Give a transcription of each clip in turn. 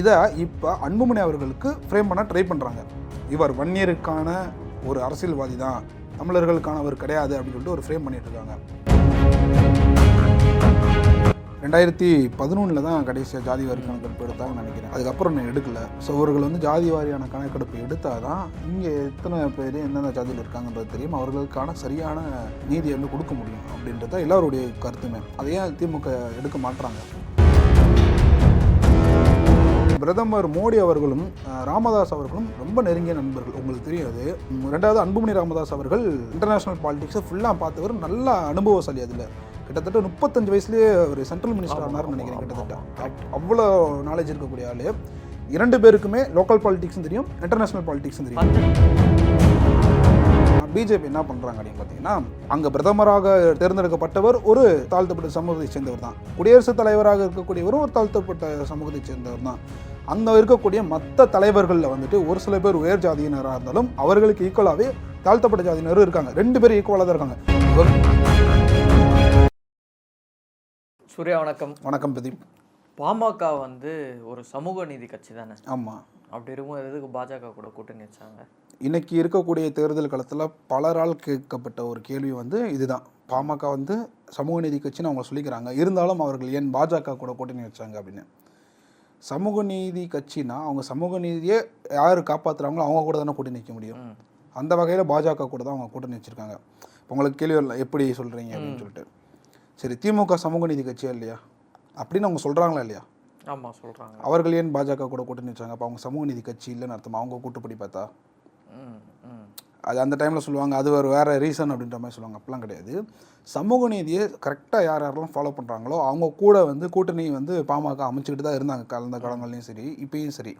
இதை இப்போ அன்புமணி அவர்களுக்கு ஃப்ரேம் பண்ண ட்ரை பண்ணுறாங்க இவர் வன்னியருக்கான ஒரு அரசியல்வாதி தான் தமிழர்களுக்கானவர் கிடையாது அப்படின்னு சொல்லிட்டு ஒரு ஃப்ரேம் பண்ணிட்டு இருக்காங்க. ரெண்டாயிரத்தி பதினொன்றில் தான் கடைசியாக ஜாதி வாரி கணக்கெடுப்பு எடுத்தாங்கன்னு நினைக்கிறேன். அதுக்கப்புறம் நான் எடுக்கல. ஸோ அவர்கள் வந்து ஜாதி வாரியான கணக்கெடுப்பு எடுத்தால் தான் இங்கே எத்தனை பேர் எந்தெந்த ஜாதியில் இருக்காங்கன்றது தெரியும். அவர்களுக்கான சரியான நீதியை வந்து கொடுக்க முடியும் அப்படின்றது தான் எல்லாருடைய கருத்துமே. அதை ஏன் திமுக எடுக்க மாட்டுறாங்க பிரதமர் மோடி அவர்களும் ராமதாஸ் அவர்களும் ரொம்ப நெருங்கிய நண்பர்கள். உங்களுக்கு தெரியும் அது உம், ரெண்டாவது அன்புமணி ராமதாஸ் அவர்கள் இன்டர்நேஷனல் பாலிடிக்ஸை ஃபுல்லாக பார்த்தவர் நல்ல அனுபவசாலி அதில். கிட்டத்தட்ட முப்பத்தஞ்சு வயசுலேயே ஒரு சென்ட்ரல் மினிஸ்டர் ஆனார்னு நினைக்கிறேன் கிட்டத்தட்ட. அவ்வளோ நாலேஜ் இருக்கக்கூடிய ஆளு. இரண்டு பேருக்குமே லோக்கல் பாலிடிக்ஸும் தெரியும் இன்டர்நேஷனல் பாலிடிக்ஸும் தெரியும். பிஜேபி என்ன பண்ணுறாங்க அப்படின்னு பார்த்தீங்கன்னா அங்கே பிரதமராக தேர்ந்தெடுக்கப்பட்டவர் ஒரு தாழ்த்தப்பட்ட சமூகத்தை சேர்ந்தவர் தான். குடியரசுத் தலைவராக இருக்கக்கூடியவரும் ஒரு தாழ்த்தப்பட்ட சமூகத்தை சேர்ந்தவர் தான். அந்த இருக்கக்கூடிய மற்ற தலைவர்களில் வந்துட்டு ஒரு சில பேர் உயர் ஜாதியினராக இருந்தாலும் அவர்களுக்கு ஈக்குவலாகவே தாழ்த்தப்பட்ட ஜாதியினரும் இருக்காங்க. ரெண்டு பேரும் ஈக்குவலாக தான் இருக்காங்க. சூர்யா வணக்கம். வணக்கம் பிரதீப். பாமக வந்து ஒரு சமூக நீதி கட்சி தானே? ஆமாம் அப்படி இருக்கும்போது எதுக்கு பாஜக கூட கூட்டணி வச்சாங்க? இன்னைக்கு இருக்கக்கூடிய தேர்தல் களத்தில் பலரால் கேட்கப்பட்ட ஒரு கேள்வி வந்து இதுதான். பாமக வந்து சமூக நீதி கட்சின்னு அவங்க சொல்லிக்கிறாங்க. இருந்தாலும் அவர்கள் ஏன் பாஜக கூட கூட்டணி வச்சாங்க அப்படின்னு. சமூக நீதி கட்சினா அவங்க சமூக நீதியை யார் காப்பாற்றுறாங்களோ அவங்க கூட தானே கூட்டணி நிற்க முடியும். அந்த வகையில் பாஜக கூட தான் அவங்க கூட்டணி வச்சுருக்காங்க. இப்போ உங்களுக்கு கேள்வி வரல எப்படி சொல்கிறீங்க அப்படின்னு சொல்லிட்டு. சரி திமுக சமூக நீதி கட்சியா இல்லையா? அப்படின்னு அவங்க சொல்கிறாங்களா இல்லையா? ஆமா சொல்றாங்க. அவர்கள் ஏன் பாஜக கூட கூட்டணி வச்சாங்க? அப்போ அவங்க சமூக நீதி கட்சி இல்லைன்னு அர்த்தம்? அவங்க கூட்டுப்படி பார்த்தா? அது அந்த டைமில் சொல்லுவாங்க அது ஒரு வேறு ரீசன் அப்படின்ற மாதிரி சொல்லுவாங்க. அப்படிலாம் கிடையாது. சமூக நீதியை கரெக்டாக யார் யாரெல்லாம் ஃபாலோ பண்ணுறாங்களோ அவங்க கூட வந்து கூட்டணி வந்து பாமக அமைச்சிக்கிட்டு தான் இருந்தாங்க கலந்த காலங்கள்லையும் சரி இப்பயும் சரி.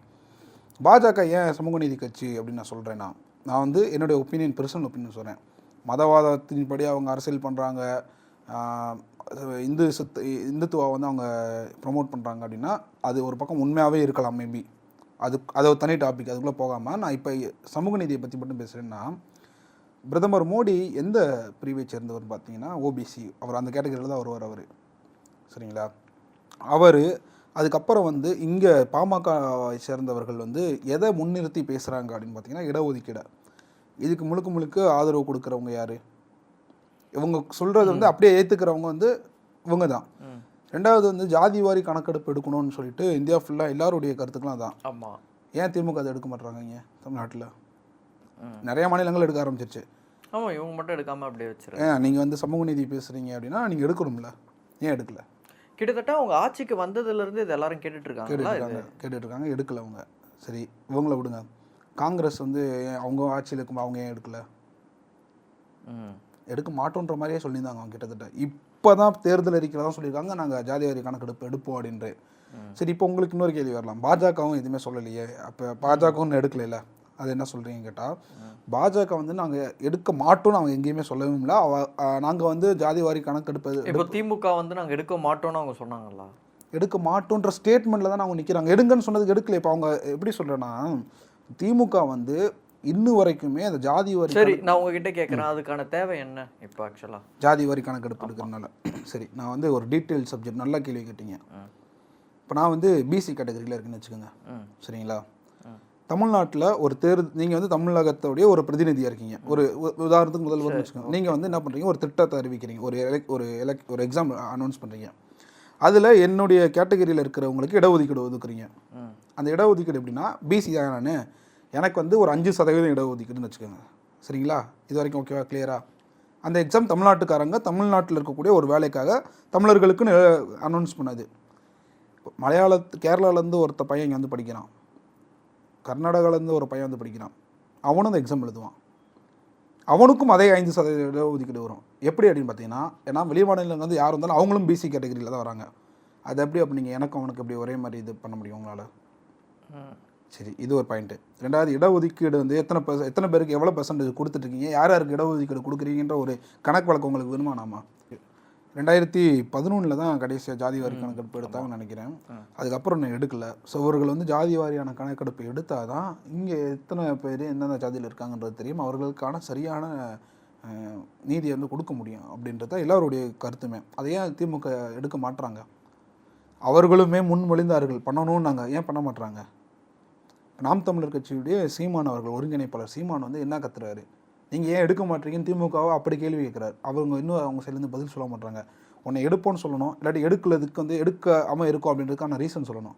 பாஜக ஏன் சமூக நீதி கட்சி அப்படின்னு நான் சொல்கிறேன்னா நான் வந்து என்னுடைய ஒப்பீனியன் பர்சனல் ஒப்பீனியன் சொல்கிறேன் மதவாதத்தின்படி அவங்க அரசியல் பண்ணுறாங்க இந்து சத்து இந்துத்துவா வந்து அவங்க ப்ரொமோட் பண்ணுறாங்க அப்படின்னா அது ஒரு பக்கம் உண்மையாகவே இருக்கலாம் மேபி அது அது தனி டாபிக் அதுக்குள்ளே போகாமல் நான் இப்போ சமூக நீதியை பற்றி மட்டும் பேசுகிறேன்னா பிரதமர் மோடி எந்த பிரிவை சேர்ந்தவர் பார்த்தீங்கன்னா ஓபிசி அவர் அந்த கேட்டகரியில் தான் வருவார் அவர். சரிங்களா? அவர் அதுக்கப்புறம் வந்து இங்கே பாமகவை சேர்ந்தவர்கள் வந்து எதை முன்னிறுத்தி பேசுகிறாங்க அப்படின்னு பார்த்தீங்கன்னா இடஒதுக்கீடு. இதுக்கு முழுக்க முழுக்க ஆதரவு கொடுக்குறவங்க யார்? இவங்க சொல்கிறது வந்து அப்படியே ஏற்றுக்கிறவங்க வந்து இவங்க தான். ரெண்டாவது வந்து ஜாதி வாரி கணக்கெடுப்பு எடுக்கணும்னு சொல்லிட்டு இந்தியா ஃபுல்லாக எல்லாருடைய கருத்துக்களும் அதான். ஆமா. ஏன் திமுக அதை எடுக்க மாட்றாங்க இங்கே தமிழ்நாட்டில். நிறைய மாநிலங்கள் எடுக்க ஆரம்பிச்சிருச்சு. ஆமா இவங்க மட்டும் எடுக்காம அப்படியே வச்சிரு ஏன் நீங்கள் வந்து சமூக நீதி பேசுகிறீங்க அப்படின்னா நீங்கள் எடுக்கணும்ல. ஏன் எடுக்கல? கிட்டத்தட்ட அவங்க ஆட்சிக்கு வந்ததுல இருந்து இது எல்லாரும் இது? கேட்டுட்ருக்காங்க கேட்டுட்ருக்காங்க எடுக்கல அவங்க. சரி இவங்கள விடுங்க. காங்கிரஸ் வந்து அவங்க ஆட்சியில் இருக்கும்போது அவங்க ஏன் எடுக்கல? எடுக்க மாட்டோன்ற மாதிரியே சொல்லியிருந்தாங்க அவங்க கிட்டத்தட்ட. இப்போ தான் தேர்தல் அறிக்கையில் தான் சொல்லியிருக்காங்க. நாங்கள் ஜாதி வாரி கணக்கெடுப்பு எடுப்போம் அப்படின்ட்டு. சரி இப்போ உங்களுக்கு இன்னொரு கேள்வி வரலாம். பாஜகவும் எதுவுமே சொல்லலையே. அப்போ பாஜகவும் எடுக்கலைல்ல அது என்ன சொல்கிறீங்க கேட்டால் பாஜக வந்து நாங்கள் எடுக்க மாட்டோம்னு அவங்க எங்கேயுமே சொல்லவும் இல்லை. நாங்கள் வந்து ஜாதி வாரி கணக்கெடுப்பு இப்போ திமுக வந்து நாங்க எடுக்க மாட்டோம்னு அவங்க சொன்னாங்களா எடுக்க மாட்டோன்ற ஸ்டேட்மெண்ட்டில் தான் அவங்க நிற்கிறாங்க எடுங்கன்னு சொன்னதுக்கு எடுக்கல இப்போ அவங்க எப்படி சொல்கிறேன்னா திமுக வந்து இன்னு வரைக்குமே அந்த ஜாதி வரி சரி நான் உங்ககிட்ட கேட்குறேன் அதுக்கான தேவை என்ன இப்போ ஆக்சுவலா ஜாதி வரி கணக்கெடுப்பு எடுக்கிறதுனால சரி நான் வந்து ஒரு டீட்டெயில் சப்ஜெக்ட் நல்ல கேள்வி கேட்டீங்க. இப்போ நான் வந்து பிசி கேட்டகரியில் இருக்குன்னு வச்சுக்கோங்க. சரிங்களா. தமிழ்நாட்டில் ஒரு தேர் நீங்கள் வந்து தமிழகத்தோடைய ஒரு பிரதிநிதியாக இருக்கீங்க. ஒரு உதாரணத்துக்கு முதல்வர்னு வச்சுக்கோங்க. நீங்கள் வந்து என்ன பண்ணுறீங்க ஒரு திட்டத்தை அறிவிக்கிறீங்க. ஒரு elec- ஒரு elec ஒரு எக்ஸாம் அனௌன்ஸ் பண்ணுறீங்க அதில் என்னுடைய கேட்டகரியில் இருக்கிறவங்களுக்கு இடஒதுக்கீடு ஒதுக்குறீங்க. அந்த இடஒதுக்கீடு எப்படின்னா பிசி தான் நான். எனக்கு வந்து ஒரு அஞ்சு சதவீதம் இடஒதுக்கீடுன்னு வச்சுக்கோங்க. சரிங்களா? இது வரைக்கும் ஓகேவா கிளியரா அந்த எக்ஸாம் தமிழ்நாட்டுக்காரங்க தமிழ்நாட்டில் இருக்கக்கூடிய ஒரு வேலைக்காக தமிழர்களுக்குன்னு அனௌன்ஸ் பண்ணது. மலையாளத்து கேரளாலேருந்து ஒருத்த பையன் இங்கே வந்து படிக்கிறான். கர்நாடகாலேருந்து ஒரு பையன் வந்து படிக்கிறான். அவனும் அந்த எக்ஸாம் எழுதுவான். அவனுக்கும் அதே ஐந்து சதவீத இடஒதுக்கீடு வரும். எப்படி அப்படின்னு பார்த்தீங்கன்னா ஏன்னா வெளி மாநிலங்கள் வந்து யார் வந்தாலும் அவங்களும் பிசி கேட்டகரியில் தான் வராங்க. அது எப்படி அப்போ நீங்கள் எனக்கும் அவனுக்கு எப்படி ஒரே மாதிரி இது பண்ண முடியும் உங்களால்? சரி இது ஒரு பாயிண்ட்டு ரெண்டாவது இடஒதுக்கீடு வந்து எத்தனை பெர்ச எத்தனை பேருக்கு எவ்வளோ பர்சன்டேஜ் கொடுத்துட்ருக்கீங்க யார் யாருக்கு இடஒதுக்கீடு கொடுக்குறீங்கன்ற ஒரு கணக்கு வழக்கு உங்களுக்கு வேணுமா நாம? ரெண்டாயிரத்தி பதினொன்றில் தான் கடைசியாக ஜாதி வாரி கணக்கெடுப்பு எடுத்தாங்கன்னு நினைக்கிறேன். அதுக்கப்புறம் நான் எடுக்கல. ஸோ அவர்கள் வந்து ஜாதி வாரியான கணக்கெடுப்பு எடுத்தால் தான் இங்கே எத்தனை பேர் எந்தெந்த ஜாதியில் இருக்காங்கன்றது தெரியும். அவர்களுக்கான சரியான நீதியை வந்து கொடுக்க முடியும் அப்படின்றது தான் எல்லாருடைய கருத்துமே. அதை ஏன் திமுக எடுக்க மாட்றாங்க. அவர்களுமே முன்மொழிந்தார்கள். பண்ணணும்னு நாங்கள் ஏன் பண்ண மாட்றாங்க? நாம் தமிழர் கட்சியுடைய சீமான் அவர்கள் ஒருங்கிணைப்பாளர் சீமான் வந்து என்ன கத்துறாரு? நீங்கள் ஏன் எடுக்க மாட்டீங்கன்னு திமுகவை அப்படி கேள்வி கேட்குறாரு அவங்க இன்னும் அவங்க சைட்லேருந்து பதில் சொல்ல மாட்டாங்க உன்னை எடுப்போன்னு சொல்லணும் இல்லாட்டி எடுக்கிறதுக்கு வந்து எடுக்காமல் இருக்கும் அப்படின்றதுக்கான ரீசன் சொல்லணும்.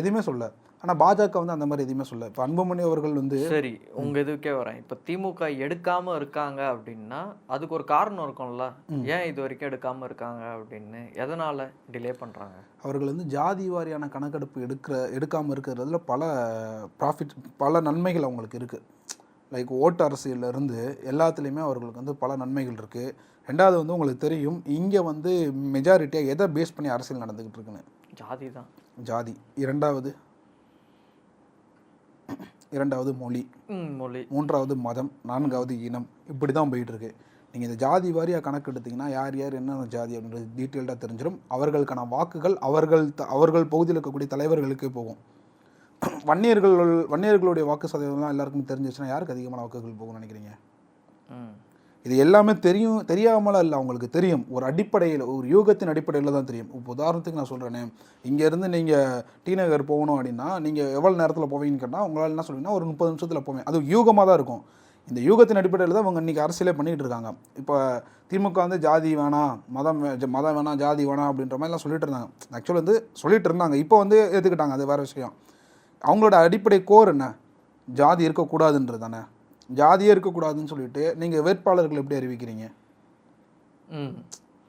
எதுவுமே சொல்ல. ஆனால் பாஜக வந்து அந்த மாதிரி எதுவுமே சொல்ல இப்போ அன்புமணி அவர்கள் வந்து சரி உங்க இதுக்கே வரேன். இப்ப திமுக எடுக்காம இருக்காங்க அப்படின்னா அதுக்கு ஒரு காரணம் இருக்கும்ல. ஏன் இது வரைக்கும் எடுக்காம இருக்காங்க அப்படின்னு? எதனால டிலே பண்றாங்க? அவர்கள் வந்து ஜாதி வாரியான கணக்கெடுப்பு எடுக்கிற எடுக்காமல் இருக்கிறதுல பல ப்ராஃபிட் பல நன்மைகள் அவங்களுக்கு இருக்குது லைக் ஓட்டு அரசியல்ல இருந்து எல்லாத்துலேயுமே அவர்களுக்கு வந்து பல நன்மைகள் இருக்குது ரெண்டாவது வந்து உங்களுக்கு தெரியும் இங்கே வந்து மெஜாரிட்டியாக எதை பேஸ் பண்ணி அரசியல் நடந்துக்கிட்டு இருக்குன்னு? ஜாதி தான். ஜாதி. இரண்டாவது இரண்டாவது மொழி. மொழி. மூன்றாவது மதம் நான்காவது இனம். இப்படி தான் போயிட்டு இருக்கு நீங்கள் இந்த ஜாதி வாரியாக கணக்கு எடுத்தீங்கன்னா யார் யார் என்னென்ன ஜாதி அப்படின்றது டீட்டெயில்டாக தெரிஞ்சிடும் அவர்களுக்கான வாக்குகள் அவர்கள் த- அவர்கள் பகுதியில் இருக்கக்கூடிய தலைவர்களுக்கே போகும். வன்னியர்கள் வன்னியர்களுடைய வாக்கு சதவீதம்லாம் எல்லாருக்கும் தெரிஞ்சிச்சுன்னா யாருக்கு அதிகமான வாக்குகள் போகும்னு நினைக்கிறீங்க? ம். இது எல்லாமே தெரியும் தெரியாமலாம் இல்லை அவங்களுக்கு தெரியும். ஒரு அடிப்படையில் ஒரு யூகத்தின் அடிப்படையில் தான் தெரியும். இப்போ உதாரணத்துக்கு நான் சொல்கிறேனே இங்கேருந்து நீங்கள் டி நகர் போகணும் அப்படின்னா நீங்கள் எவ்வளோ நேரத்தில் போவீங்கன்னு கேட்டால் உங்களால் என்ன சொல்லுவீங்கன்னா ஒரு முப்பது நிமிஷத்தில் போவேன். அது யூகமாக தான் இருக்கும். இந்த யூகத்தின் அடிப்படையில் தான் அவங்க இன்றைக்கி அரசியலே பண்ணிகிட்டு இருக்காங்க. இப்போ திமுக வந்து ஜாதி வேணாம் மதம் மதம் வேணாம் ஜாதி வேணாம் அப்படின்ற மாதிரிலாம் சொல்லிட்டு இருந்தாங்க. ஆக்சுவலாக வந்து சொல்லிட்டு இருந்தாங்க. இப்போ வந்து ஏற்றுக்கிட்டாங்க அது வேறு விஷயம். அவங்களோட அடிப்படை கோர் என்ன? ஜாதி இருக்கக்கூடாதுன்றது தானே. ஜாதியே இருக்கக்கூடாதுன்னு சொல்லிட்டு நீங்கள் வேட்பாளர்கள் எப்படி அறிவிக்கிறீங்க?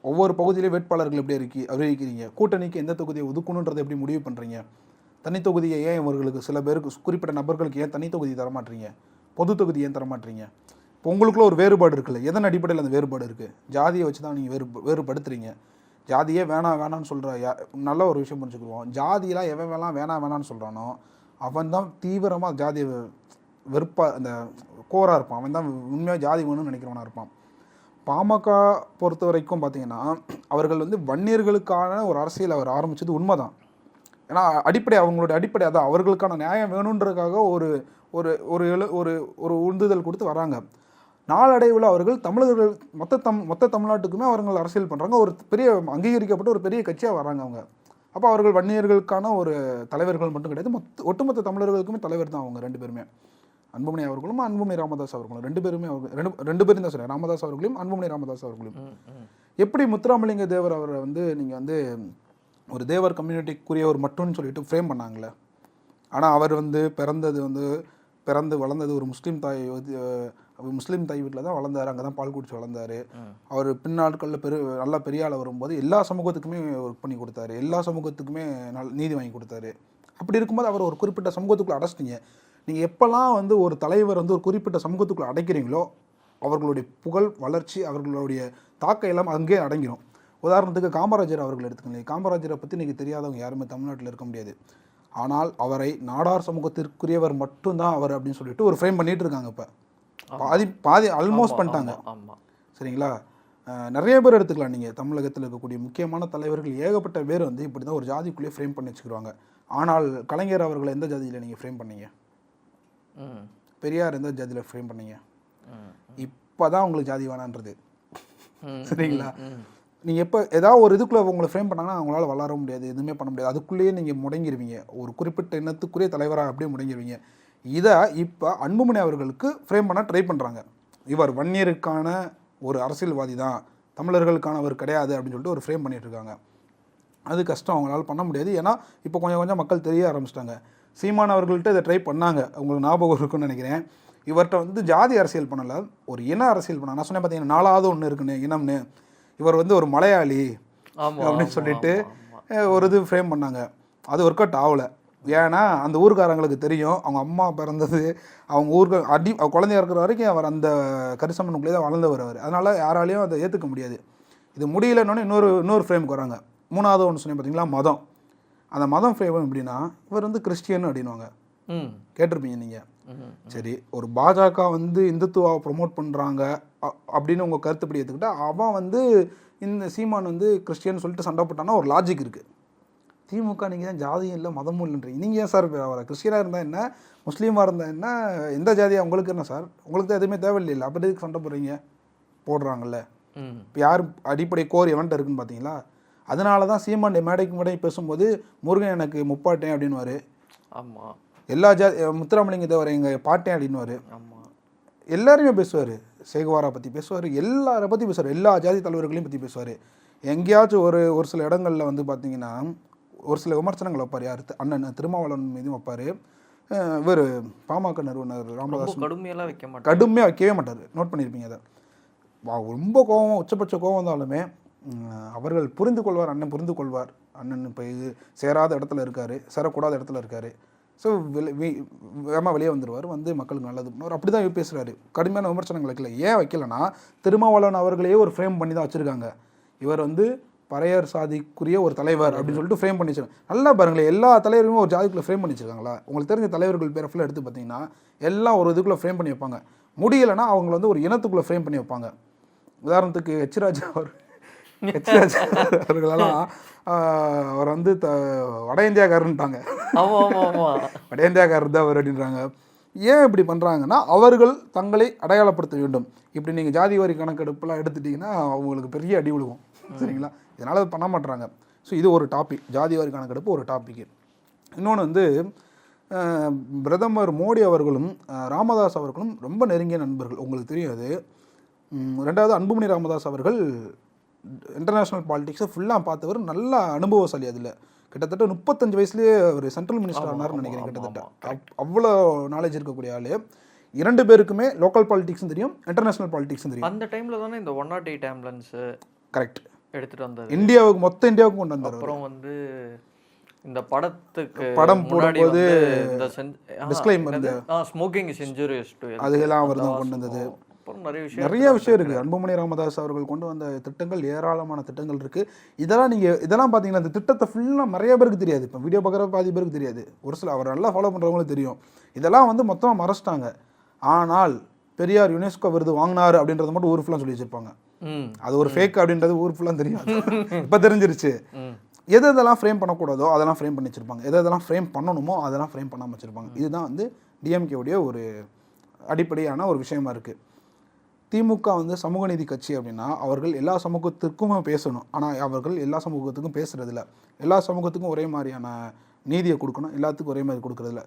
ஒவ்வொரு பகுதியிலையும் வேட்பாளர்கள் எப்படி அறிக்கி அறிவிக்கிறீங்க? கூட்டணிக்கு எந்த தொகுதியை ஒதுக்கணுன்றதை எப்படி முடிவு பண்ணுறீங்க தனி தொகுதியை ஏன் இவர்களுக்கு சில பேருக்கு குறிப்பிட்ட நபர்களுக்கு ஏன் தனி தொகுதி தரமாட்டீங்க? பொது தொகுதி ஏன் தரமாட்டீங்க? இப்போ உங்களுக்குள்ள ஒரு வேறுபாடு இருக்குல்ல எதன் அடிப்படையில் அந்த வேறுபாடு இருக்குது ஜாதியை வச்சு தான் நீங்கள் வேறு வேறுபடுத்துறீங்க. ஜாதியே வேணாம் வேணாம்னு சொல்கிற யா நல்ல ஒரு விஷயம் புரிஞ்சுக்குவோம். ஜாதியெலாம் எவன் வேணாம் வேணாம் வேணாம்னு சொல்கிறானோ அவன் தான் தீவிரமாக ஜாதியை வெறுப்பாக அந்த கோராக இருப்பான். அவன் தான் உண்மையாக ஜாதி வேணும்னு நினைக்கிறவனாக இருப்பான். பாமக பொறுத்த வரைக்கும் பார்த்தீங்கன்னா அவர்கள் வந்து வன்னியர்களுக்கான ஒரு அரசியல் அவர் ஆரம்பிச்சது உண்மைதான். ஏன்னா அடிப்படை அவங்களோட அடிப்படை அதான். அவர்களுக்கான நியாயம் வேணுன்றதுக்காக ஒரு ஒரு ஒரு எழு ஒரு ஒரு உந்துதல் கொடுத்து வராங்க. நாளடைவில் அவர்கள் தமிழர்கள் மொத்த தம் மொத்த தமிழ்நாட்டுக்குமே அவர்கள் அரசியல் பண்ணுறாங்க ஒரு பெரிய அங்கீகரிக்கப்பட்ட ஒரு பெரிய கட்சியாக வராங்க அவங்க. அப்போ அவர்கள் வன்னியர்களுக்கான ஒரு தலைவர்கள் மட்டும் கிடையாது. மொத்த ஒட்டுமொத்த தமிழர்களுக்குமே தலைவர் தான் அவங்க ரெண்டு பேருமே. அன்புமணி அவர்களும் அன்புமணி ராமதாஸ் அவர்களும். ரெண்டு பேருமே அவங்க ரெண்டு ரெண்டு பேரும் தான் சொல்றேன். ராமதாஸ் அவர்களையும் அன்புமணி ராமதாஸ் அவர்களையும். எப்படி முத்துராமலிங்க தேவர் அவரை வந்து நீங்கள் வந்து ஒரு தேவர் கம்யூனிட்டிக்குரியவர் மட்டும்னு சொல்லிட்டு ஃப்ரேம் பண்ணாங்களே ஆனால் அவர் வந்து பிறந்தது வந்து பிறந்து வளர்ந்தது ஒரு முஸ்லீம் தாய் முஸ்லீம் தாய் வீட்டில் தான் வளர்ந்தாரு. அங்கே தான் பால் குடிச்சு வளர்ந்தாரு. அவர் பின்னாட்களில் பெரு நல்லா பெரிய ஆள் வரும்போது எல்லா சமூகத்துக்குமே ஒர்க் பண்ணி கொடுத்தாரு. எல்லா சமூகத்துக்குமே நல் நீதி வாங்கி கொடுத்தாரு. அப்படி இருக்கும்போது அவர் ஒரு குறிப்பிட்ட சமூகத்துக்குள்ள அடைச்சிட்டீங்க. நீங்கள் எப்போல்லாம் வந்து ஒரு தலைவர் வந்து ஒரு குறிப்பிட்ட சமூகத்துக்குள்ள அடைக்கிறீங்களோ அவர்களுடைய புகழ் வளர்ச்சி அவர்களுடைய தாக்கம் எல்லாம் அங்கேயே அடங்கிடும் உதாரணத்துக்கு காமராஜர் அவர்கள் எடுத்துக்கோங்க காமராஜரை பற்றி இன்றைக்கி தெரியாதவங்க யாருமே தமிழ்நாட்டில் இருக்க முடியாது. ஆனால் அவரை நாடார் சமூகத்திற்குரியவர் மட்டும்தான் அவர் அப்படின்னு சொல்லிட்டு ஒரு ஃப்ரேம் பண்ணிட்டு இருக்காங்க இப்போ. பாதி பாதி ஆல்மோஸ்ட் பண்ணிட்டாங்க. சரிங்களா? நிறைய பேர் எடுத்துக்கலாம். நீங்கள் தமிழகத்தில் இருக்கக்கூடிய முக்கியமான தலைவர்கள் ஏகப்பட்ட பேர் வந்து இப்படி தான் ஒரு ஜாதிக்குள்ளேயே ஃப்ரேம் பண்ணி வச்சுக்கிடுவாங்க ஆனால் கலைஞர் அவர்களை எந்த ஜாதியில் நீங்கள் ஃப்ரேம் பண்ணீங்க? பெரியார் இருந்தால் ஜாதியில் ஃப்ரேம் பண்ணீங்க. இப்போ தான் உங்களுக்கு ஜாதி வேணான்றது. சரிங்களா? நீங்கள் எப்போ ஏதாவது ஒரு இதுக்குள்ளே உங்களை ஃப்ரேம் பண்ணாங்கன்னா அவங்களால வளர முடியாது எதுவுமே பண்ண முடியாது. அதுக்குள்ளேயே நீங்கள் முடங்கிருவீங்க. ஒரு குறிப்பிட்ட இனத்துக்குரிய தலைவராக அப்படியே முடங்கிருவீங்க. இதை இப்போ அன்புமணி அவர்களுக்கு ஃப்ரேம் பண்ண ட்ரை பண்ணுறாங்க இவர் வன்னியருக்கான ஒரு அரசியல்வாதி தான். தமிழர்களுக்கானவர் கிடையாது அப்படின்னு சொல்லிட்டு ஒரு ஃப்ரேம் பண்ணிட்டுருக்காங்க அது கஷ்டம். அவங்களால பண்ண முடியாது. ஏன்னா இப்போ கொஞ்சம் கொஞ்சம் மக்கள் தெரிய ஆரம்பிச்சிட்டாங்க. சீமான் அவர்கள்ட்ட இதை ட்ரை பண்ணாங்க. உங்களுக்கு ஞாபகம் இருக்குன்னு நினைக்கிறேன். இவர்கிட்ட வந்து ஜாதி அரசியல் பண்ணல. ஒரு இன அரசியல் பண்ண நான் சொன்னேன் பார்த்தீங்கன்னா நாலாவது ஒன்று இருக்குன்னு இனம்னு. இவர் வந்து ஒரு மலையாளி அப்படின்னு சொல்லிட்டு ஒரு இது ஃப்ரேம் பண்ணாங்க. அது ஒர்க் அவுட் ஆகலை. ஏன்னா அந்த ஊர்க்காரங்களுக்கு தெரியும். அவங்க அம்மா பிறந்தது அவங்க ஊருக்கு அடி அவ குழந்தையா இருக்கிற வரைக்கும் அவர் அந்த கரிசமனுக்குள்ளே தான் வளர்ந்தவர் அவர். அதனால் யாராலையும் அதை ஏற்றுக்க முடியாது. இது முடியலன்னொன்னே இன்னொரு இன்னொரு ஃப்ரேமுக்கு வராங்க. மூணாவது ஒன்று சொன்னேன் பார்த்தீங்களா மதம். அந்த மதம் ஃப்ரேம் எப்படின்னா இவர் வந்து கிறிஸ்டியன் அப்படின்வாங்க ம். கேட்டிருப்பீங்க நீங்கள் சரி ஒரு பாஜக வந்து இந்துத்துவாவை ப்ரொமோட் பண்ணுறாங்க அப்படின்னு உங்கள் கருத்துப்படி எடுத்துக்கிட்டா அவன் வந்து இந்த சீமான் வந்து கிறிஸ்டியன் சொல்லிட்டு சண்டை போட்டான்னா ஒரு லாஜிக் இருக்குது திமுக நீங்கள் தான் ஜாதியும் இல்லை மதமும் இல்லைன்றீங்க? நீங்கள் ஏன் சார் அவரை கிறிஸ்டியனாக இருந்தால் என்ன? முஸ்லீமாக இருந்தால் என்ன? எந்த ஜாதியாக உங்களுக்கு என்ன சார்? உங்களுக்கு தான் எதுவுமே தேவையில்லை அப்படி எதுக்கு சண்டை போடுறீங்க? போடுறாங்கல்ல. இப்போ யார் அடிப்படை கோர் எவன்ட்ட இருக்குன்னு பார்த்தீங்களா அதனால தான் சீமான் மேடைக்கு மேடை பேசும்போது முருகன் எனக்கு முப்பாட்டேன் அப்படின்னுவாரு. ஆமா. எல்லா ஜா முத்துராமலிங்க தேவர் எங்கள் பாட்டேன் அப்படின்னுவாரு. ஆமா. எல்லாருமே பேசுவார். சேகுவாரா பற்றி பேசுவார். எல்லாரை பற்றி பேசுவார். எல்லா ஜாதி தலைவர்களையும் பற்றி பேசுவார். எங்கேயாச்சும் ஒரு ஒரு சில இடங்களில் வந்து பார்த்தீங்கன்னா ஒரு சில விமர்சனங்கள் வைப்பார் யார்? அண்ணன் திருமாவளவன் மீதும் வைப்பார். இவர் பாமக நிறுவனர் ராமதாஸ் கடுமையெல்லாம் வைக்க மாட்டேன் கடுமையாக வைக்கவே மாட்டார். நோட் பண்ணியிருப்பீங்க அதை. வா- ரொம்ப கோவம் உச்சபட்ச கோவம் வந்தாலுமே அவர்கள் புரிந்து கொள்வார் அண்ணன் புரிந்து கொள்வார் அண்ணன் இப்போ இது சேராத இடத்துல இருக்கார் சேரக்கூடாத இடத்துல இருக்கார். ஸோ வேகமாக வெளியே வந்துடுவார் வந்து மக்களுக்கு நல்லது அவர் அப்படி தான் பேசுகிறாரு கடுமையான விமர்சனங்கள் வைக்கல. ஏன் வைக்கலனா திருமாவளவன் அவர்களையே ஒரு ஃப்ரேம் பண்ணி தான் வச்சுருக்காங்க. இவர் வந்து பறையர் சாதிக்குரிய ஒரு தலைவர் அப்படின்னு சொல்லிட்டு ஃப்ரேம் பண்ணி வச்சிருக்காங்க நல்லா பாருங்களேன் எல்லா தலைவருமே ஒரு ஜாதிக்குள்ளே ஃப்ரேம் பண்ணி வச்சிருக்காங்களா? உங்களுக்கு தெரிஞ்ச தலைவர்கள் பேரை ஃபுல்லாக எடுத்து பார்த்தீங்கன்னா எல்லாம் ஒரு இதுக்குள்ளே ஃப்ரேம் பண்ணி வைப்பாங்க. முடியலைன்னா அவங்கள வந்து ஒரு இனத்துக்குள்ளே ஃப்ரேம் பண்ணி வைப்பாங்க. உதாரணத்துக்கு ஹெச்ராஜ் அவர் அவர்களெல்லாம் அவர் வந்து த வட இந்தியாக்காரன்ட்டாங்க வட இந்தியாக்காரர் தான் அவர் அப்படின்றாங்க. ஏன் இப்படி பண்ணுறாங்கன்னா அவர்கள் தங்களை அடையாளப்படுத்த வேண்டும். இப்படி நீங்கள் ஜாதி வாரி கணக்கெடுப்புலாம் எடுத்துட்டிங்கன்னா அவங்களுக்கு பெரிய அடி விழுகும். சரிங்களா? இதனால் அது பண்ண மாட்றாங்க. ஸோ இது ஒரு டாபிக் ஜாதி வாரி கணக்கெடுப்பு ஒரு டாபிக் இன்னொன்று வந்து பிரதமர் மோடி அவர்களும் ராமதாஸ் அவர்களும் ரொம்ப நெருங்கிய நண்பர்கள். உங்களுக்கு உம், ரெண்டாவது அன்புமணி ராமதாஸ் அவர்கள் இன்டர்நேஷ்னல் பாலிடிக்ஸை ஃபுல்லாக பார்த்தவர் நல்ல அனுபவசாலி அதில். கிட்டத்தட்ட முப்பத்தஞ்சு வயசுலேயே ஒரு சென்ட்ரல் மினிஸ்டர் ஆனார்னு நினைக்கிறேன் கிட்டத்தட்ட. அவ்- அவ்வளோ நாலேஜ் இருக்கக்கூடிய ஆள். இரண்டு பேருக்குமே லோக்கல் பாலிடிக்ஸும் தெரியும் இன்டர்நேஷ்னல் பாலிடிக்ஸும் தெரியும். அந்த டைம்ல தானே இந்த one not eight ambulance correct எடுத்துட்டு வந்தது இந்தியாவுக்கு மொத்த இந்தியாவுக்கும் கொண்டு வந்தார் அப்புறம் வந்து இந்த படத்துக்கு படம் போடும்போது இந்த ஸ்மோக்கிங் டு அதெல்லாம் அவர் தான் கொண்டு வந்தது. அப்புறம் நிறைய விஷயம் நிறைய விஷயம் இருக்குது அன்புமணி ராமதாஸ் அவர்கள் கொண்டு வந்த திட்டங்கள் ஏராளமான திட்டங்கள் இருக்குது இதெல்லாம் நீங்கள் இதெல்லாம் பார்த்தீங்கன்னா இந்த திட்டத்தை ஃபுல்லாக நிறைய பேருக்கு தெரியாது. இப்போ வீடியோ பார்க்குற பாதி பேருக்கு தெரியாது. ஒரு சில அவர் நல்லா ஃபாலோ பண்ணுறவங்களுக்கு தெரியும். இதெல்லாம் வந்து மொத்தமாக மறைச்சிட்டாங்க. ஆனால் பெரியார் யுனெஸ்கோ விருது வாங்கினார் அப்படின்றத மட்டும் ஊர் ஃபுல்லாக சொல்லி வச்சிருப்பாங்க. அது ஒரு ஃபேக் அப்படின்றது ஊர் ஃபுல்லாக தெரியும் இப்போ தெரிஞ்சிருச்சு. எது எதெல்லாம் ஃப்ரேம் பண்ணக்கூடாதோ அதெல்லாம் ஃப்ரேம் பண்ணி வச்சிருப்பாங்க. எது எதெல்லாம் ஃப்ரேம் பண்ணணுமோ அதெல்லாம் ஃப்ரேம் பண்ணாமல் வச்சிருப்பாங்க. இதுதான் வந்து டிஎம்கேவுடைய ஒரு அடிப்படையான ஒரு விஷயமா இருக்குது திமுக வந்து சமூக நீதி கட்சி அப்படின்னா அவர்கள் எல்லா சமூகத்துக்குமே பேசணும். ஆனால் அவர்கள் எல்லா சமூகத்துக்கும் பேசுறதில்ல. எல்லா சமூகத்துக்கும் ஒரே மாதிரியான நீதியை கொடுக்கணும். எல்லாத்துக்கும் ஒரே மாதிரி கொடுக்கறதில்ல.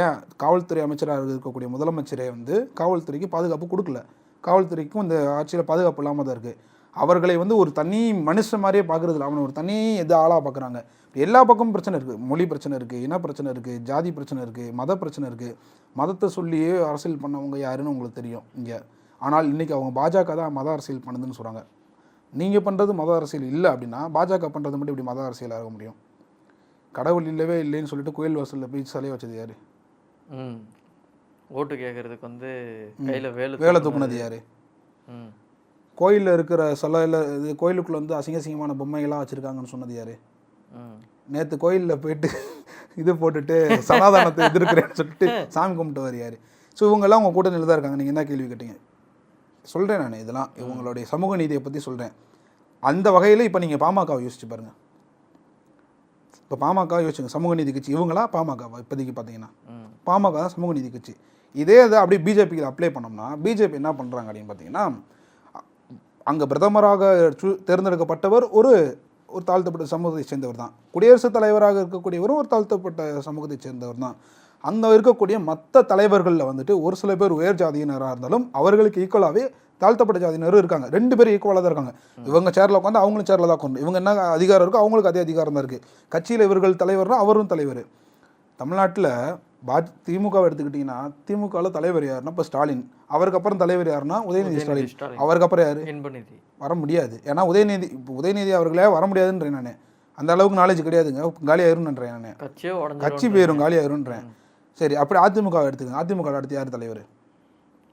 ஏன்? காவல்துறை அமைச்சராக இருக்கக்கூடிய முதலமைச்சரே வந்து காவல்துறைக்கு பாதுகாப்பு கொடுக்கல. காவல்துறைக்கும் இந்த ஆட்சியில் பாதுகாப்பு இல்லாமல் தான் இருக்குது அவர்களை வந்து ஒரு தனி மனுஷன் மாதிரியே பார்க்குறதில்ல அவனை ஒரு தனி எது ஆளாக பார்க்குறாங்க எல்லா பக்கமும் பிரச்சனை இருக்குது மொழி பிரச்சனை இருக்குது இன பிரச்சனை இருக்குது ஜாதி பிரச்சனை இருக்குது மத பிரச்சனை இருக்குது மதத்தை சொல்லியே அரசியல் பண்ணவங்க யாருன்னு உங்களுக்கு தெரியும். இங்கே ஆனால் இன்றைக்கி அவங்க பாஜக தான் மத அரசியல் பண்ணுதுன்னு சொல்கிறாங்க நீங்கள் பண்ணுறது மத அரசியல் இல்லை அப்படின்னா பாஜக பண்ணுறது மட்டும் இப்படி மத அரசியல் ஆக முடியும்? கடவுள் இல்லவே இல்லைன்னு சொல்லிட்டு கோயில் வாசலில் போய் சிலையை வச்சது யார்? ம். ஓட்டு கேட்கறதுக்கு வந்து கையில வேலு வேலை தூக்குனது யார்? ம். கோயிலில் இருக்கிற சிலையில் இது கோயிலுக்குள்ளே வந்து அசிங்க அசிங்கமான பொம்மைகள்லாம் வச்சுருக்காங்கன்னு சொன்னது யார்? ம். நேற்று கோயிலில் போயிட்டு இது போட்டுட்டு சனாதானத்தை எதிர்க்கிறேன்னு சொல்லிட்டு சாமி கும்பிட்டு யார்? ஸோ இவங்கெல்லாம் உங்கள் கூட்டணியில் தான் இருக்காங்க. நீங்கள் என்ன கேள்வி கேட்டீங்க? சொல்கிறேன் நான் இதெல்லாம். இவங்களுடைய சமூக நீதியை பற்றி சொல்கிறேன் அந்த வகையில் இப்போ நீங்கள் பாமகவை யோசிச்சு பாருங்கள் இப்போ பாமக யோசிச்சுங்க. சமூக நீதி கட்சி இவங்களா? பாமகவா? இப்போதைக்கு பார்த்தீங்கன்னா பாமக தான் சமூக நீதி கட்சி. இதே இதை அப்படியே பிஜேபிக்கு அப்ளை பண்ணோம்னா பிஜேபி என்ன பண்ணுறாங்க அப்படின்னு பார்த்தீங்கன்னா அங்கே பிரதமராக தேர்ந்தெடுக்கப்பட்டவர் ஒரு ஒரு தாழ்த்தப்பட்ட சமூகத்தை சேர்ந்தவர் தான். குடியரசுத் தலைவராக இருக்கக்கூடியவரும் ஒரு தாழ்த்தப்பட்ட சமூகத்தை சேர்ந்தவர் தான். அங்கே இருக்கக்கூடிய மற்ற தலைவர்களில் வந்துட்டு ஒரு சில பேர் உயர் ஜாதியினராக இருந்தாலும் அவர்களுக்கு ஈக்குவலாகவே தாழ்த்தப்பட்ட ஜாதியினரும் இருக்காங்க. ரெண்டு பேரும் ஈக்குவலாக தான் இருக்காங்க. இவங்க சேரில் உட்காந்து அவங்களும் சேரில் தான் உட்காந்து இவங்க என்ன அதிகாரம் இருக்கோ அவங்களுக்கு அதே அதிகாரம் தான் இருக்குது கட்சியில் இவர்கள் தலைவர்னா அவரும் தலைவர். தமிழ்நாட்டில் பாஜ் திமுகவை எடுத்துக்கிட்டிங்கன்னா திமுகவில் தலைவர் யாருன்னா இப்போ ஸ்டாலின். அவருக்கு அப்புறம் தலைவர் யாருன்னா உதயநிதி ஸ்டாலின். அவருக்கு அப்புறம் யார்? வர முடியாது. ஏன்னா உதயநிதி இப்போ உதயநிதி அவர்களே வர முடியாதுன்றேன் நான். அந்த அளவுக்கு நாலேஜ் கிடையாதுங்க. காலியாயிருன்றேன் நான். கட்சி போயிரும் காலியாயிருன்றேன் சரி அப்படி அதிமுக எடுத்துக்கங்க. அதிமுக அடுத்து யார் தலைவர்?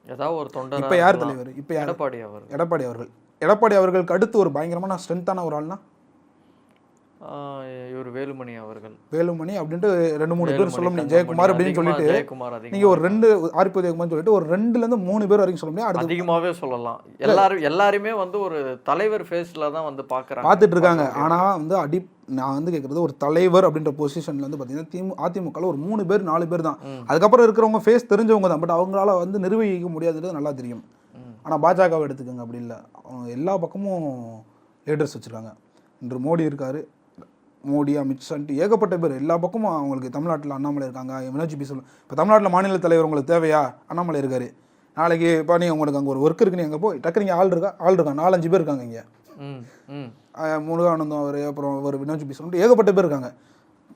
ஏதாவது ஒரு தொண்டர் இப்போ யார் தலைவர்? இப்போ யார்? எடப்பாடி அவர் எடப்பாடி அவர்கள். எடப்பாடி அவர்களுக்கு அடுத்து ஒரு பயங்கரமான ஸ்ட்ரென்த்தான ஒரு ஆள்னா? இவர் வேலுமணி அவர்கள். வேலுமணி அப்படின்ட்டு ரெண்டு மூணு பேர் சொல்ல முடியும். ஜெயக்குமார் அப்படின்னு சொல்லிட்டு நீங்க ஒரு ரெண்டு ஆர்பி உதயகுமார் சொல்லிட்டு ஒரு ரெண்டுல இருந்து மூணு பேர் வரைக்கும் சொல்ல முடியும். அடுத்து அதிகமாவே சொல்லலாம். எல்லாரும் எல்லாருமே வந்து ஒரு தலைவர் ஃபேஸ்ல தான் வந்து பாக்குறாங்க பார்த்துட்டு இருக்காங்க. ஆனா வந்து அடி நான் வந்து கேட்குறது ஒரு தலைவர் அப்படின்ற பொசிஷன்ல வந்து பார்த்தீங்கன்னா திமு அதிமுகவில் ஒரு மூணு பேர் நாலு பேர் தான். அதுக்கப்புறம் இருக்கிறவங்க ஃபேஸ் தெரிஞ்சவங்க தான். பட் அவங்களால வந்து நிர்வகிக்க முடியாதுன்றது நல்லா தெரியும். ம். ஆனா பாஜகவை எடுத்துக்கோங்க அப்படி இல்லை. அவங்க எல்லா பக்கமும் லீடர்ஸ் வச்சுருக்காங்க. இன்று மோடி இருக்காரு. மோடி அமித்ஷான்ட்டு ஏகப்பட்ட பேர். எல்லா பக்கமும் அவங்களுக்கு தமிழ்நாட்டில் அண்ணாமலை இருக்காங்க. வினோஜ் பி சொல்லும் இப்போ தமிழ்நாட்டில் மாநில தலைவர் உங்களுக்கு தேவையா? அண்ணாமலை இருக்காரு. நாளைக்கு இப்போ நீ உங்களுக்கு அங்கே ஒரு ஒர்க் இருக்கு அங்கே போய் டக்குனு இங்கே ஆள் இருக்கா? ஆள் இருக்கா? நாலஞ்சு பேர் இருக்காங்க இங்கே. முருகானந்தம் அவர் அப்புறம் ஒரு வினோஜ் பி சொல்லிட்டு ஏகப்பட்ட பேர் இருக்காங்க.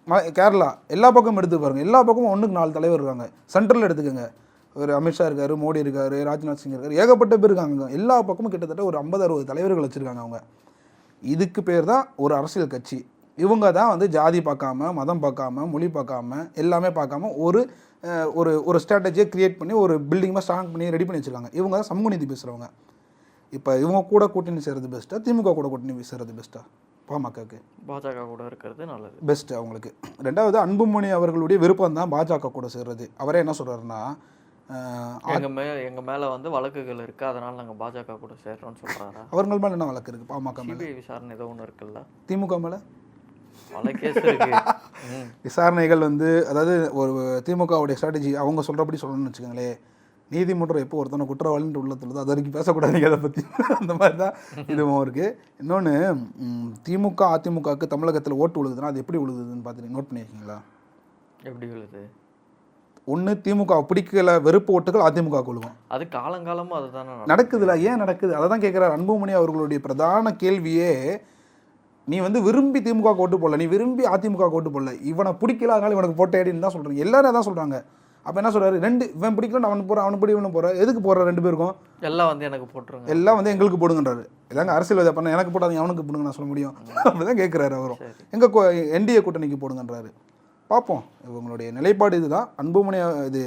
ம- கேரளா எல்லா பக்கமும் எடுத்து பாருங்கள் எல்லா பக்கமும் ஒன்றுக்கு நாலு தலைவர் இருக்காங்க. சென்ட்ரல் எடுத்துக்கோங்க. ஒரு அமித்ஷா இருக்காரு மோடி இருக்கார் ராஜ்நாத் சிங் இருக்கார் ஏகப்பட்ட பேர் இருக்காங்க எல்லா பக்கமும் கிட்டத்தட்ட ஒரு ஐம்பது அறுபது தலைவர்கள் வச்சுருக்காங்க அவங்க. இதுக்கு பேர் தான் ஒரு அரசியல் கட்சி. இவங்க தான் வந்து ஜாதி பார்க்காம மதம் பார்க்காம மொழி பார்க்காம எல்லாமே பார்க்காம ஒரு ஒரு ஒரு ஸ்ட்ராட்டஜியை க்ரியேட் பண்ணி ஒரு பில்டிங்மாக ஸ்ட்ராங் பண்ணி ரெடி பண்ணி வச்சுருக்காங்க. இவங்க தான் சமூக நீதி பேசுகிறவங்க இப்போ இவங்க கூட கூட்டணி சேர்றது பெஸ்ட்டா திமுக கூட கூட்டணி சேர்றது பெஸ்ட்டா பாமகக்கு பாஜக கூட இருக்கிறது நல்லது. பெஸ்ட் அவங்களுக்கு. ரெண்டாவது அன்புமணி அவர்களுடைய விருப்பம் தான் பாஜக கூட சேர்றது அவரே என்ன சொல்றாருன்னா அஹ், எங்க மே எங்க மேல வந்து வழக்குகள் இருக்கு அதனால நாங்க பாஜக கூட சேர்றோம்னு சொல்றாரா? அவர்கள் மேல என்ன வழக்கு இருக்கு? பாமக மேல. விசாரணை ஏதோ ஒண்ணு இருக்குல்ல? திமுக மேல? பல கேஸ் இருக்கு ம் விசாரணைகள் வந்து அதாவது ஒரு திமுகவுடைய ஸ்ட்ராட்டஜி அவங்க சொல்றபடி சொல்லணும்னு வச்சுக்கோங்களேன். நீதிமன்றம் எப்போ ஒருத்தனை குற்றவாளின்ற உள்ளத்தில் அது வரைக்கும் பேசக்கூடாது நீங்கள் அதை பற்றி அந்த மாதிரி தான் இதுவும் இருக்குது இன்னொன்று திமுக அதிமுகவுக்கு தமிழகத்தில் ஓட்டு விழுகுதுன்னா அது எப்படி விழுகுதுன்னு பார்த்துட்டு நோட் பண்ணியிருக்கீங்களா எப்படி விழுது? ஒன்று திமுக பிடிக்கல வெறுப்பு ஓட்டுகள் அதிமுக விழுகும். அது காலங்காலமா அதுதானே நடக்குது. நடக்குதுல ஏன் நடக்குது? அதை தான் கேட்குறாரு அன்புமணி அவர்களுடைய பிரதான கேள்வியே நீ வந்து விரும்பி திமுக ஓட்டு போடல நீ விரும்பி அதிமுக ஓட்டு போடல இவனை பிடிக்கல அதனால இவனுக்கு போட்டேடின்னு தான் சொல்றாங்க. எல்லாரும் அதான் சொல்றாங்க. அப்போ என்ன சொல்றாரு? ரெண்டு இவன் பிடிக்கல அவனுக்கு போற அவனுக்கு பிடி இவனு போற. எதுக்கு போடுற ரெண்டு பேருக்கும்? எல்லாம் வந்து எனக்கு போட்டுருங்க. எல்லாம் வந்து எங்களுக்கு போடுங்கன்றாரு. இதாங்க அரசியல்வாதி பண்ண எனக்கு போடாதீங்க அவனுக்கு போடுங்க நான் சொல்ல முடியும். அப்படிதான் கேட்குறாரு அவரும். சரி. எங்க என்டிஏ கூட்டணிக்கு போடுங்கன்றாரு. பார்ப்போம் இவங்களுடைய நிலைப்பாடு இதுதான். அன்புமணி இது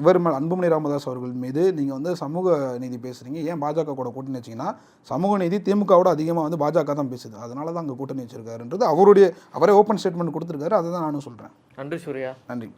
இவர் மேல் அன்புமணி ராமதாஸ் அவர்கள் மீது நீங்கள் வந்து சமூக நீதி பேசுகிறீங்க ஏன் பாஜக கூட கூட்டணி வச்சிங்கன்னா சமூக நீதி திமுகவோட அதிகமாக வந்து பாஜக தான் பேசுது. அதனால தான் அங்கே கூட்டணி வச்சிருக்காருன்றது அவருடைய அவரே ஓப்பன் ஸ்டேட்மெண்ட் கொடுத்துருக்காரு. அதை தான் நானும் சொல்கிறேன் நன்றி சூர்யா. நன்றி.